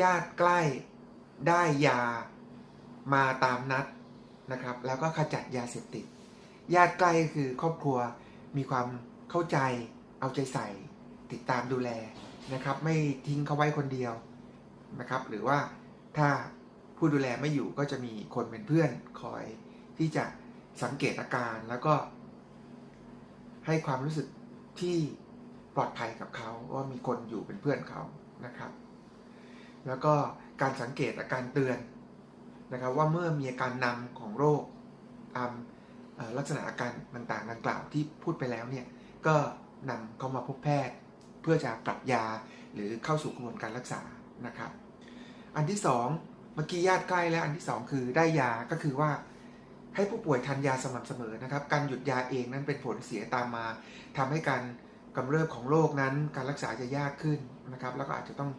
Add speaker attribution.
Speaker 1: ญาติใกล้ได้ยามาตามนัดนะครับ แล้วก็ขจัดยาเสพติด ญาติใกล้ก็คือครอบครัวมีความเข้าใจ เอาใจใส่ ติดตามดูแลนะครับ ไม่ทิ้งเขาไว้คนเดียวนะครับ หรือว่าถ้าผู้ดูแลไม่อยู่ก็จะมีคนเป็นเพื่อนคอยที่จะสังเกตอาการแล้วก็ ให้ความรู้สึกที่ปลอดภัยกับเขาว่ามีคนอยู่เป็นเพื่อนเขานะครับ แล้วก็การสังเกตอาการเตือนนะครับว่าเมื่อมีอาการนำของโรคตามลักษณะอาการต่างๆดังกล่าวที่พูดไปแล้วเนี่ยก็นำเข้ามาพบแพทย์ เพื่อจะปรับยาหรือเข้าสู่กระบวนการรักษานะครับ อันที่สองเมื่อกี้ญาติใกล้แล้วอันที่สองคือได้ยาก็คือว่าให้ผู้ป่วยทานยาสม่ำเสมอนะครับ การหยุดยาเองนั้นเป็นผลเสียตามมาทำให้การกำเริบของโรคนั้น การรักษาจะยากขึ้นนะครับ แล้วก็อาจจะต้อง